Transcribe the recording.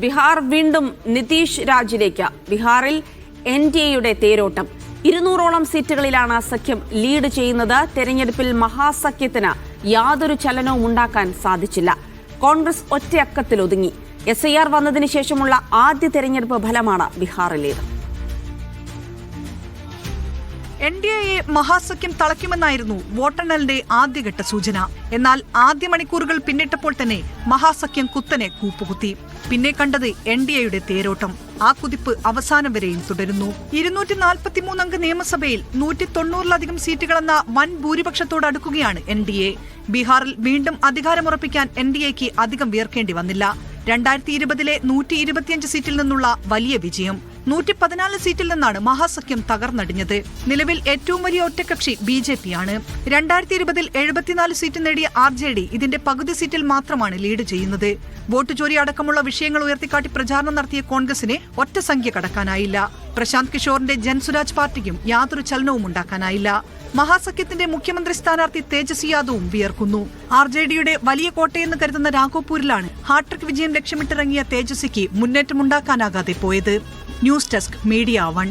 ബീഹാർ വീണ്ടും നിതീഷ് രാജിലേക്ക്. ബീഹാറിൽ N D എയുടെ തേരോട്ടം. ഇരുന്നൂറോളം സീറ്റുകളിലാണ് സഖ്യം ലീഡ് ചെയ്യുന്നത്. തെരഞ്ഞെടുപ്പിൽ മഹാസഖ്യത്തിന് യാതൊരു ചലനവും ഉണ്ടാക്കാൻ സാധിച്ചില്ല. കോൺഗ്രസ് ഒറ്റയക്കത്തിൽ ഒതുങ്ങി എസ് ഐ ആർ വന്നതിന് ശേഷമുള്ള ആദ്യ തെരഞ്ഞെടുപ്പ് ഫലമാണ് ബീഹാറിലേത്. എൻ ഡി എയെ മഹാസഖ്യം തളയ്ക്കുമെന്നായിരുന്നു വോട്ടെണ്ണലിന്റെ ആദ്യഘട്ട സൂചന. എന്നാൽ ആദ്യ മണിക്കൂറുകൾ പിന്നിട്ടപ്പോൾ തന്നെ മഹാസഖ്യം കുത്തനെ കൂപ്പുകുത്തി. പിന്നെ കണ്ടത് എൻ ഡി എയുടെ തേരോട്ടം. ആ കുതിപ്പ് അവസാനം വരെയും തുടരുന്നു. ഇരുന്നൂറ്റി നാൽപ്പത്തിമൂന്നംഗ നിയമസഭയിൽ നൂറ്റി തൊണ്ണൂറിലധികം സീറ്റുകളെന്ന വൻ ഭൂരിപക്ഷത്തോട് അടുക്കുകയാണ് എൻ ഡി എ. ബീഹാറിൽ വീണ്ടും അധികാരമുറപ്പിക്കാൻ എൻ ഡി എക്ക് അധികം വിയർക്കേണ്ടി വന്നില്ല. രണ്ടായിരത്തി ഇരുപതിലെ നൂറ്റി ഇരുപത്തിയഞ്ച് സീറ്റിൽ നിന്നുള്ള വലിയ വിജയം. നൂറ്റി പതിനാല് സീറ്റിൽ നിന്നാണ് മഹാസഖ്യം തകർന്നടിഞ്ഞത്. നിലവിൽ ഏറ്റവും വലിയ ഒറ്റകക്ഷി ബി ജെ പി ആണ് രണ്ടായിരത്തി ഇരുപതിൽ എഴുപത്തിനാല് സീറ്റ് നേടിയ ആർ ജെ ഡി ഇതിന്റെ പകുതി സീറ്റിൽ മാത്രമാണ് ലീഡ് ചെയ്യുന്നത്. വോട്ട് ചോരി അടക്കമുള്ള വിഷയങ്ങൾ ഉയർത്തിക്കാട്ടി പ്രചാരണം നടത്തിയ കോൺഗ്രസിനെ ഒറ്റ സംഖ്യ കടക്കാനായില്ല. പ്രശാന്ത് കിഷോറിന്റെ ജൻസുരാജ് പാർട്ടിക്കും യാതൊരു ചലനവും ഉണ്ടാക്കാനായില്ല. മഹാസഖ്യത്തിന്റെ മുഖ്യമന്ത്രി സ്ഥാനാർത്ഥി തേജസ്വി യാദവും വിയർക്കുന്നു. ആർ ജെ ഡിയുടെ വലിയ കോട്ടയെന്ന് കരുതുന്ന രാഘോപൂരിലാണ് ഹാട്രിക് വിജയം ലക്ഷ്യമിട്ടിറങ്ങിയ തേജസ്വിക്ക് മുന്നേറ്റമുണ്ടാക്കാനാകാതെ പോയത്. News desk media one